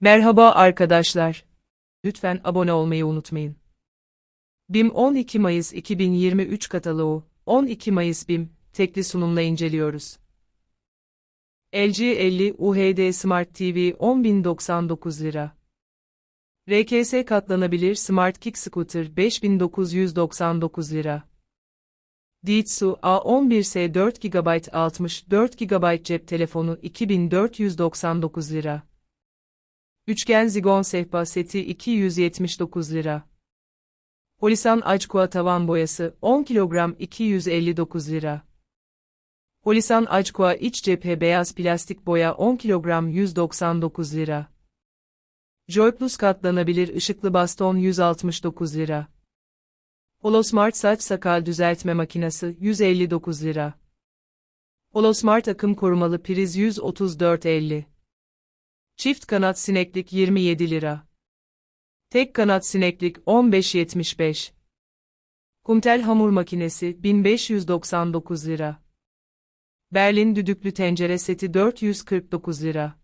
Merhaba arkadaşlar. Lütfen abone olmayı unutmayın. BİM 12 Mayıs 2023 kataloğu 12 Mayıs BİM tekli sunumla inceliyoruz. LG 50 UHD Smart TV 10.099 lira. RKS katlanabilir Smart Kick Scooter 5999 lira. Diitsu A11S 4 GB 64 GB cep telefonu 2499 lira. Üçgen zigon sehpa seti 279 lira. Holisan Açkua tavan boyası 10 kilogram 259 lira. Holisan Açkua iç cephe beyaz plastik boya 10 kilogram 199 lira. Joyplus katlanabilir ışıklı baston 169 lira. Holosmart saç sakal düzeltme makinesi 159 lira. Holosmart akım korumalı priz 134.50. Çift kanat sineklik 27 lira. Tek kanat sineklik 15.75. Kumtel hamur makinesi 1599 lira. Berlin düdüklü tencere seti 449 lira.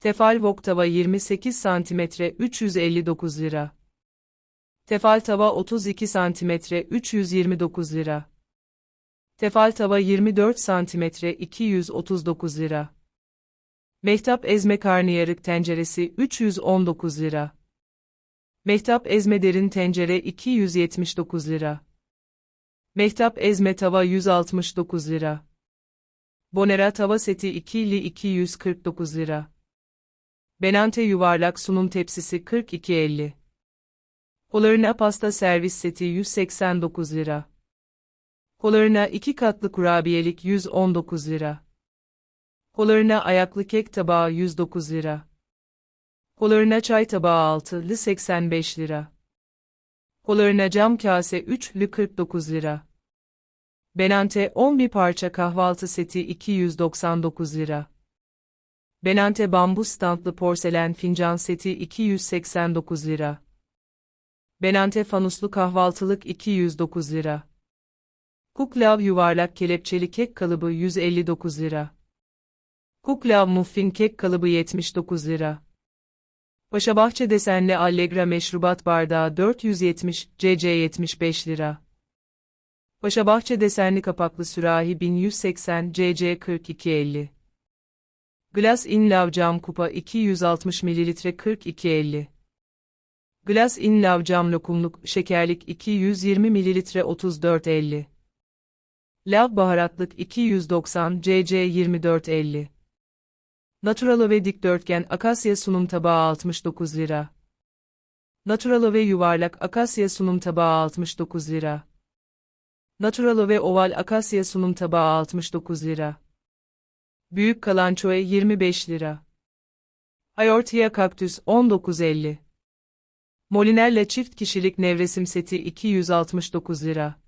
Tefal wok tava 28 cm 359 lira. Tefal tava 32 cm 329 lira. Tefal tava 24 cm 239 lira. Mehtap ezme karnıyarık tenceresi 319 lira. Mehtap ezme derin tencere 279 lira. Mehtap ezme tava 169 lira. Bonera tava seti ikili 249 lira. Benante yuvarlak sunum tepsisi 42.50. Polarina pasta servis seti 189 lira. Polarina 2 katlı kurabiyelik 119 lira. Polarina ayaklı kek tabağı 109 lira. Polarina çay tabağı altılı 85 lira. Polarina cam kase üçlü 49 lira. Benante 11 parça kahvaltı seti 299 lira. Benante bambu standlı porselen fincan seti 289 lira. Benante fanuslu kahvaltılık 209 lira. Kuklav yuvarlak kelepçeli kek kalıbı 159 lira. Kuklav muffin kek kalıbı 79 lira. Paşabahçe desenli Allegra meşrubat bardağı 470 cc 75 lira. Paşabahçe desenli kapaklı sürahi 1180 cc 42.50. Glass in Love cam kupa 260 ml 42.50. Glass in Love cam lokumluk şekerlik 220 ml 34.50. Lav baharatlık 290 cc 24.50. Naturalo ve dikdörtgen akasya sunum tabağı 69 lira. Naturalo ve yuvarlak akasya sunum tabağı 69 lira. Naturalo ve oval akasya sunum tabağı 69 lira. Büyük kalançoya 25 lira. Ayortia kaktüs 19.50. Molinella çift kişilik nevresim seti 269 lira.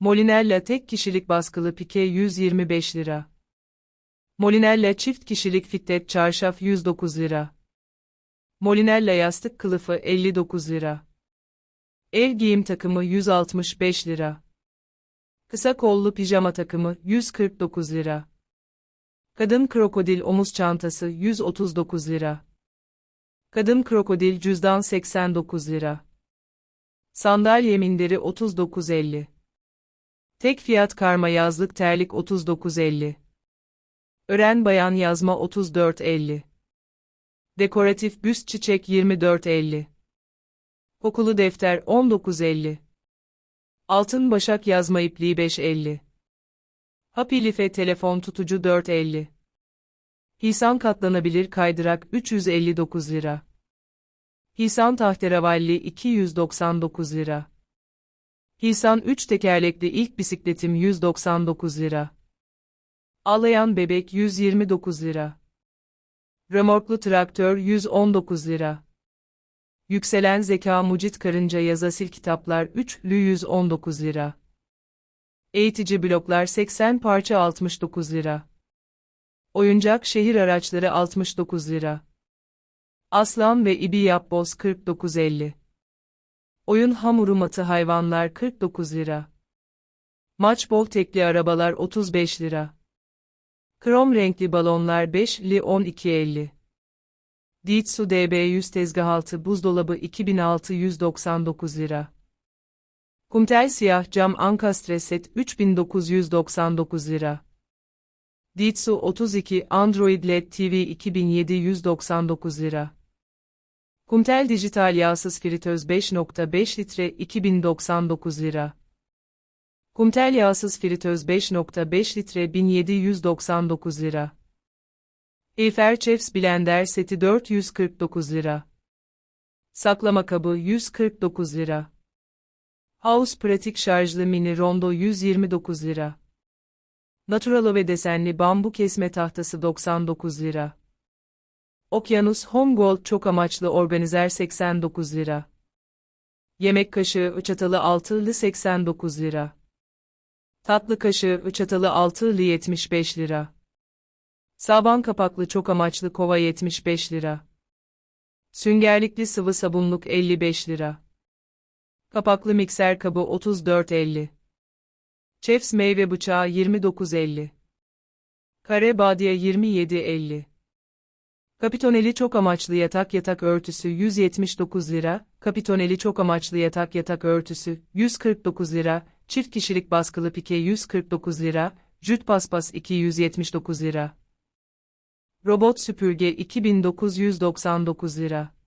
Molinella tek kişilik baskılı pike 125 lira. Molinella çift kişilik fittet çarşaf 109 lira. Molinella yastık kılıfı 59 lira. Ev giyim takımı 165 lira. Kısa kollu pijama takımı 149 lira. Kadın krokodil omuz çantası 139 lira. Kadın krokodil cüzdan 89 lira. Sandalye minderi 39.50. Tek fiyat karma yazlık terlik 39.50. Ören bayan yazma 34.50. Dekoratif büst çiçek 24.50. Kokulu defter 19.50. Altın başak yazma ipliği 5.50. Hapilife telefon tutucu 4.50. Hisan katlanabilir kaydırak 359 lira. Hisan tahterevalli 299 lira. Hisan 3 tekerlekli ilk bisikletim 199 lira. Ağlayan bebek 129 lira. Remorklu traktör 119 lira. Yükselen zeka mucit karınca yazasil kitaplar 3'lü 119 lira. Eğitici bloklar 80 parça 69 lira. Oyuncak şehir araçları 69 lira. Aslan ve ibi yapboz 49.50. Oyun hamuru matı hayvanlar 49 lira. Maçbol tekli arabalar 35 lira. Krom renkli balonlar 5'li 12.50. Diitsu DB100 tezgah altı buzdolabı 2699 lira. Kumtel siyah cam ankastre set 3999 lira. Diitsu 32 Android LED TV 2799 lira. Kumtel dijital yağsız fritöz 5.5 litre 2099 lira. Kumtel yağsız fritöz 5.5 litre 1799 lira. Eifer Chefs Blender seti 449 lira. Saklama kabı 149 lira. House pratik şarjlı mini rondo 129 lira. Naturalo ve desenli bambu kesme tahtası 99 lira. Okyanus Home Gold çok amaçlı organizer 89 lira. Yemek kaşığı çatalı altılı 89 lira. Tatlı kaşığı çatalı altılı 75 lira. Saban kapaklı çok amaçlı kova 75 lira. Süngerlikli sıvı sabunluk 55 lira. Kapaklı mikser kabı 34.50. Chefs meyve bıçağı 29.50. Kare badye 27.50. Kapitoneli çok amaçlı yatak yatak örtüsü 179 lira, kapitoneli çok amaçlı yatak yatak örtüsü 149 lira, çift kişilik baskılı pike 149 lira, jüt paspas 279 lira. Robot süpürge 2999 lira.